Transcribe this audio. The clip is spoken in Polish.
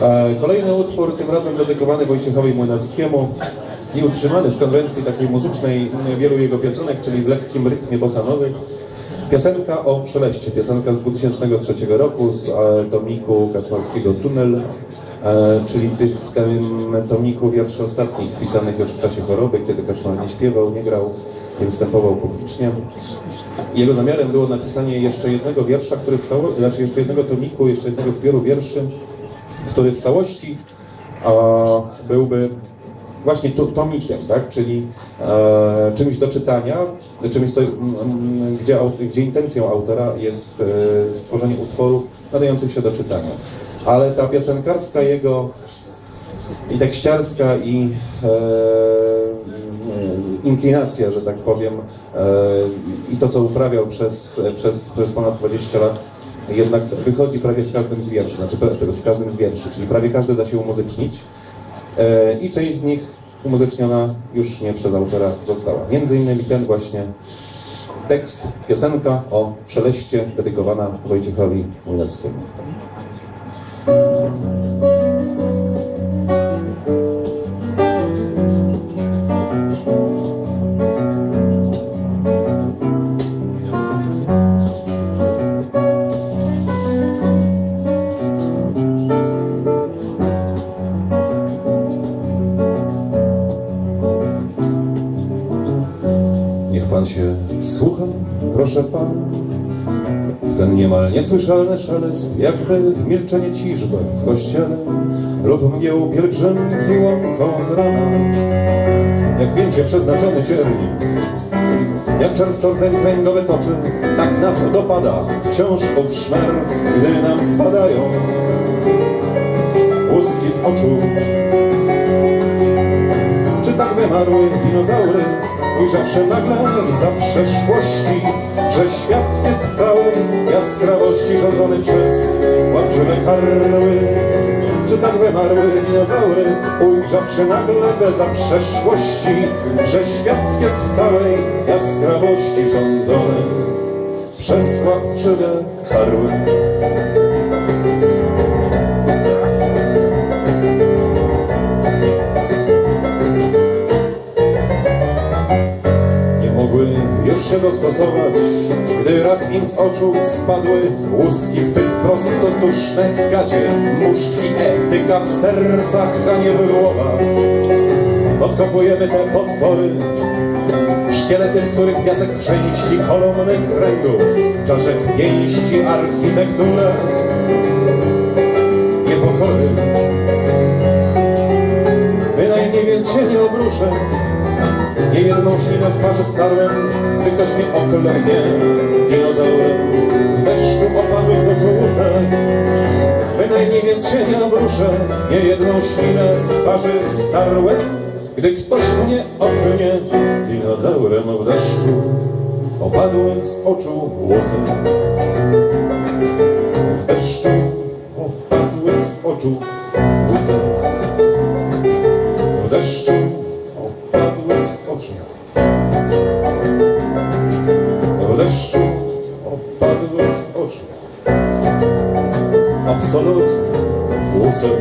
E, Kolejny utwór, tym razem dedykowany Wojciechowi Młynarskiemu i utrzymany w konwencji takiej muzycznej wielu jego piosenek, czyli w lekkim rytmie bossanowy. Piosenka o szeleście, piosenka z 2003 roku z e, tomiku Kaczmarskiego Tunel, e, czyli tych, tym tomiku wierszy ostatnich, pisanych już w czasie choroby, kiedy Kaczmar nie śpiewał, nie grał, nie występował publicznie. Jego zamiarem było napisanie jeszcze jednego wiersza, który w całości, znaczy jeszcze jednego tomiku, jeszcze jednego zbioru wierszy, który w całości byłby właśnie to, tomikiem, tak? czyli e, czymś do czytania, czymś, co, m, gdzie, gdzie intencją autora jest e, stworzenie utworów nadających się do czytania. Ale ta piosenkarska jego i tekściarska i e, inklinacja, że tak powiem, e, i to, co uprawiał przez, przez, przez ponad 20 lat, jednak wychodzi prawie w każdym z wierszy, znaczy w każdym z wierszy, czyli prawie każdy da się umuzycznić e, i część z nich umuzyczniona już nie przez autora została. Między innymi ten właśnie tekst, piosenka o szeleście dedykowana Wojciechowi Młynarskiemu. Pan się wsłucha, proszę pan, w ten niemal niesłyszalny szelest, jakby w milczenie ciżbę w kościele lub mgieł pielgrzymki łąką z rana, jak pięcie przeznaczony cierni, jak czerwcowy kręgowy toczy, tak nas dopada wciąż ów szmer, gdy nam spadają łuski z oczu. Tak wymarły dinozaury, ujrzawszy nagle za przeszłości, że świat jest w całej jaskrawości rządzony przez łapczywe karły? Czy tak wymarły dinozaury, ujrzawszy nagle za przeszłości, że świat jest w całej jaskrawości rządzony przez łapczywe karły? Dostosować, gdy raz im z oczu spadły łuski zbyt prostoduszne gadzie, muszczki etyka w sercach, a nie w głowach. Odkopujemy te potwory, szkielety, w których piasek chrzęści kolumny kręgów, czaszek pięści, architekturę niepokory. Bynajmniej więc się nie obruszę, jedną ślinę z twarzy starłem, gdy ktoś mnie oklęgnie dinozaurem w deszczu opadłych z oczu łusek. Bynajmniej więc się nie obruszę, nie jedną ślinę z twarzy starłem, gdy ktoś mnie oklnie dinozaurem w deszczu opadłych z oczu łusek. W deszczu opadłych z oczu łusek. W deszczu W deszczu opadłych z oczu. Absolutnie łusek.